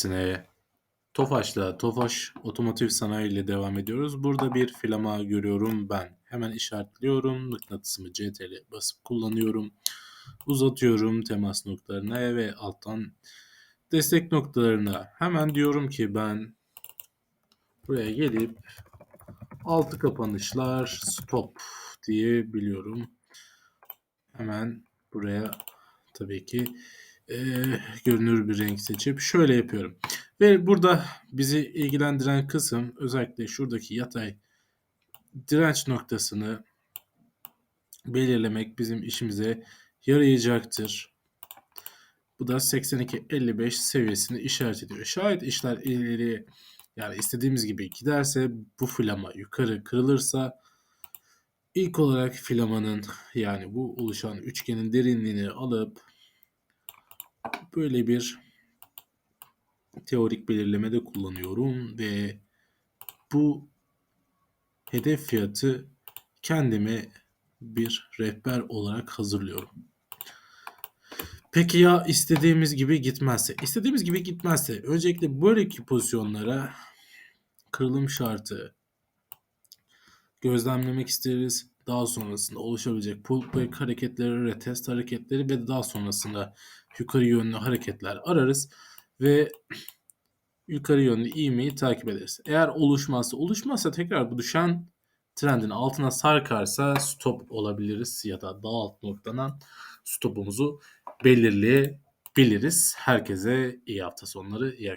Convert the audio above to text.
Sine Tofaş'la Tofaş Otomotiv Sanayi ile devam ediyoruz. Burada bir filama görüyorum ben. Hemen işaretliyorum. Mıknatısımı CTRL basıp kullanıyorum. Uzatıyorum temas noktalarına ve alttan destek noktalarına. Hemen diyorum ki ben buraya gelip altı kapanışlar stop diye biliyorum. Hemen buraya tabii ki eee, görünür bir renk seçip şöyle yapıyorum. Ve burada bizi ilgilendiren kısım özellikle şuradaki yatay direnç noktasını belirlemek bizim işimize yarayacaktır. Bu da 82-55 seviyesini işaret ediyor. Şayet işler ileri yani istediğimiz gibi giderse bu flama yukarı kırılırsa ilk olarak flamanın yani bu oluşan üçgenin derinliğini alıp böyle bir teorik belirlemede kullanıyorum ve bu hedef fiyatı kendime bir rehber olarak hazırlıyorum. Peki ya istediğimiz gibi gitmezse? İstediğimiz gibi gitmezse öncelikle böyleki pozisyonlara kırılım şartı gözlemlemek isteriz. Daha sonrasında oluşabilecek pullback hareketleri, retest hareketleri ve daha sonrasında yukarı yönlü hareketler ararız ve yukarı yönlü ivmeyi takip ederiz. Eğer oluşmazsa, oluşmazsa tekrar bu düşen trendin altına sarkarsa stop olabiliriz ya da daha alt noktadan stopumuzu belirleyebiliriz. Herkese iyi hafta sonları, iyi